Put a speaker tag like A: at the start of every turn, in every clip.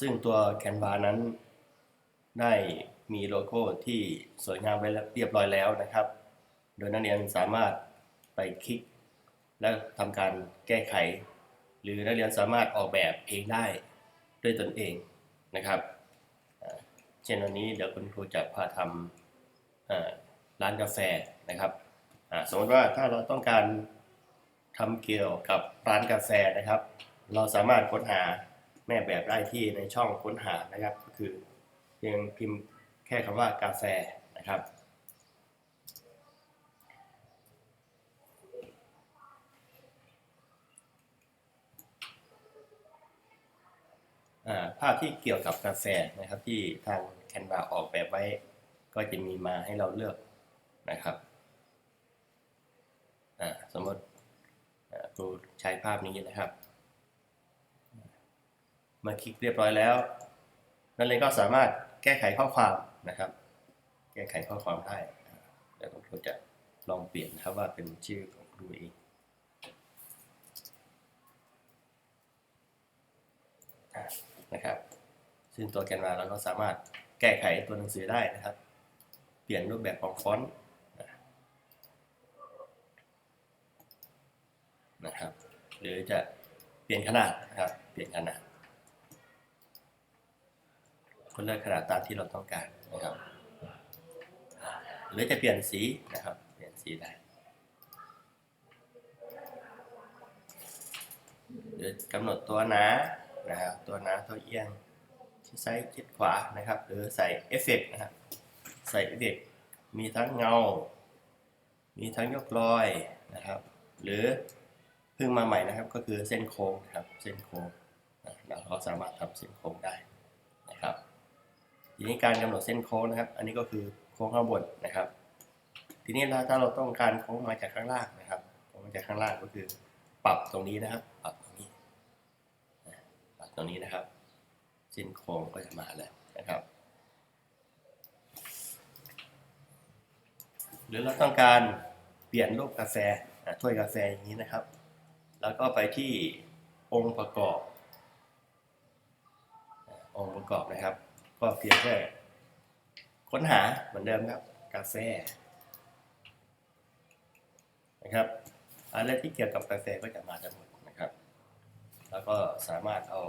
A: ซึ่งตัว Canva นั้นได้มีโลโก้ที่สวยงามไว้เรียบร้อยแล้วนะครับ โดยนักเรียนสามารถไปคลิก และทำการแก้ไข หรือนักเรียนสามารถออกแบบเองได้ด้วยตนเองนะครับ เช่นวันนี้เดี๋ยวคุณครูจะพาทำร้านกาแฟนะครับ สมมติว่าถ้าเราต้องการทำเกี่ยวกับร้านกาแฟนะครับ เราสามารถค้นหา แม่แบบได้ที่ในช่องค้นหานะครับ ก็คือเพียงพิมพ์แค่คำว่ากาแฟนะครับ ภาพที่เกี่ยวกับกาแฟนะครับที่ทาง Canva ออกแบบไว้ ก็จะมีมาให้เราเลือกนะครับสมมติอ่าครูใช้ภาพนี้นะครับ มื่อคลิกเรียบร้อยแล้ว นักเรียนก็สามารถแก้ไขข้อความนะครับ แก้ไขข้อความได้แล้วครูจะลองเปลี่ยนนะครับว่าเป็นชื่อของครูเองนะครับซึ่งตัวแกนมาเราก็สามารถแก้ไขตัวหนังสือได้นะครับ เปลี่ยนรูปแบบของฟอนต์นะครับ หรือจะเปลี่ยนขนาดนะครับ เปลี่ยนขนาด คนลือกขนาดตามที่เราต้องการนะครับ หรือจะเปลี่ยนสีนะครับ เปลี่ยนสีได้หรือกำหนดตัวหนานะครับตัวหนาตัวเอียงที่ซ้ายชิดขวานะครับ หรือใส่เอฟเฟกต์นะครับ ใส่เอฟเฟกต์มีทั้งเงา มีทั้งยกรอยนะครับ หรือเพิ่งมาใหม่นะครับก็คือเส้นโค้งนะครับ เส้นโค้งนะเราก็สามารถทำเส้นโค้งได้นะครับ ทีนี้การกำหนดเส้นโค้งนะครับ อันนี้ก็คือโค้งข้างบนนะครับ ทีนี้ถ้าเราต้องการโค้งมาจากข้างล่างนะครับโค้งมาจากข้างล่างก็คือ ปรับตรงนี้นะครับ ปรับตรงนี้ปรับตรงนี้นะครับ เส้นโค้งก็จะมาแล้วนะครับ หรือเราต้องการเปลี่ยนรูปกาแฟถ้วยกาแฟอย่างนี้นะครับ แล้วก็ไปที่องค์ประกอบ องค์ประกอบนะครับ ก็เพียงแค่ค้นหาเหมือนเดิมครับ กาแฟนะครับอะไรที่เกี่ยวกับกาแฟก็จะมาทั้งหมดนะครับ แล้วก็สามารถเอา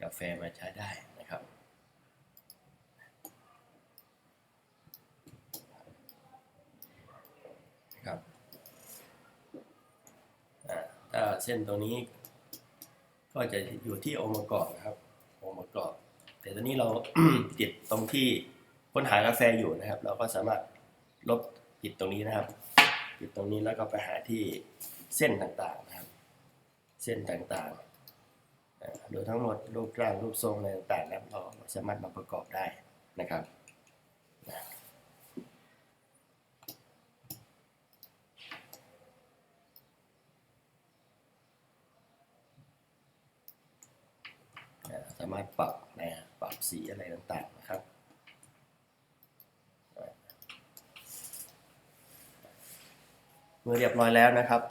A: กาแฟมาใช้ได้นะครับนะครับอ่าถ้าเส้นตรงนี้ก็จะอยู่ที่องค์ประกอบนะครับ องค์ประกอบ แต่ตอนนี้เราติดตรงที่ค้นหากาแฟอยู่นะครับ เราก็สามารถลบปิดตรงนี้นะครับปิดตรงนี้แล้วก็ไปหาที่เส้นต่างๆนะครับ เส้นต่างๆโดยทั้งหมดรูปร่างรูปทรงอะไรต่างๆนะครับเราสามารถมาประกอบได้นะครับนะอ่า สามารถปรับนะปรับสีอะไรต่างๆนะครับเมื่อเรียบร้อยแล้วนะครับ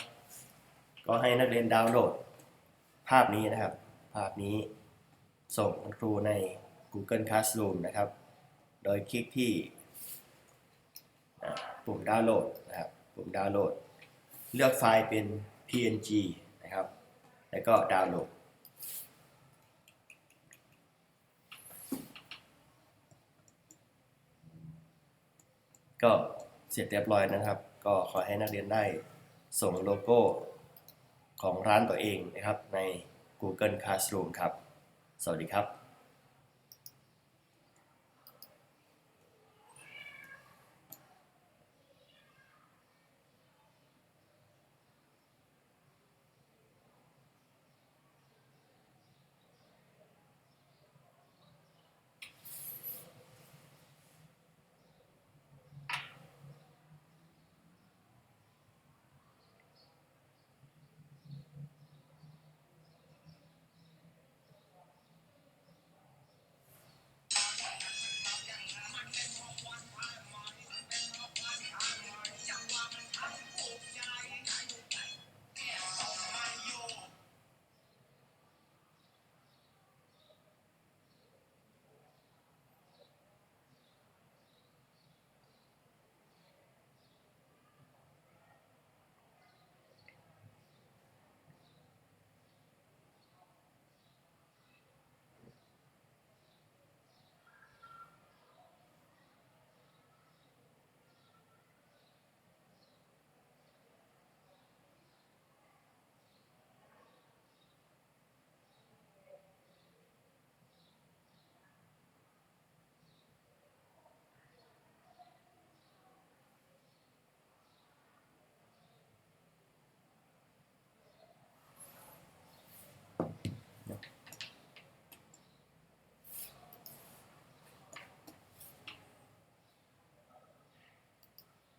A: ก็ให้นักเรียนดาวน์โหลด ภาพนี้นะครับ ภาพนี้ส่งครูใน Google Classroom นะครับ โดยคลิกที่ปุ่มดาวน์โหลดนะครับ ปุ่มดาวน์โหลด เลือกไฟล์เป็น PNG นะครับ แล้วก็ดาวน์โหลด ก็เสร็จเรียบร้อยนะครับ ก็ขอให้นักเรียนได้ส่งโลโก้ของร้านตัวเองนะครับใน Google Classroom ครับ สวัสดีครับ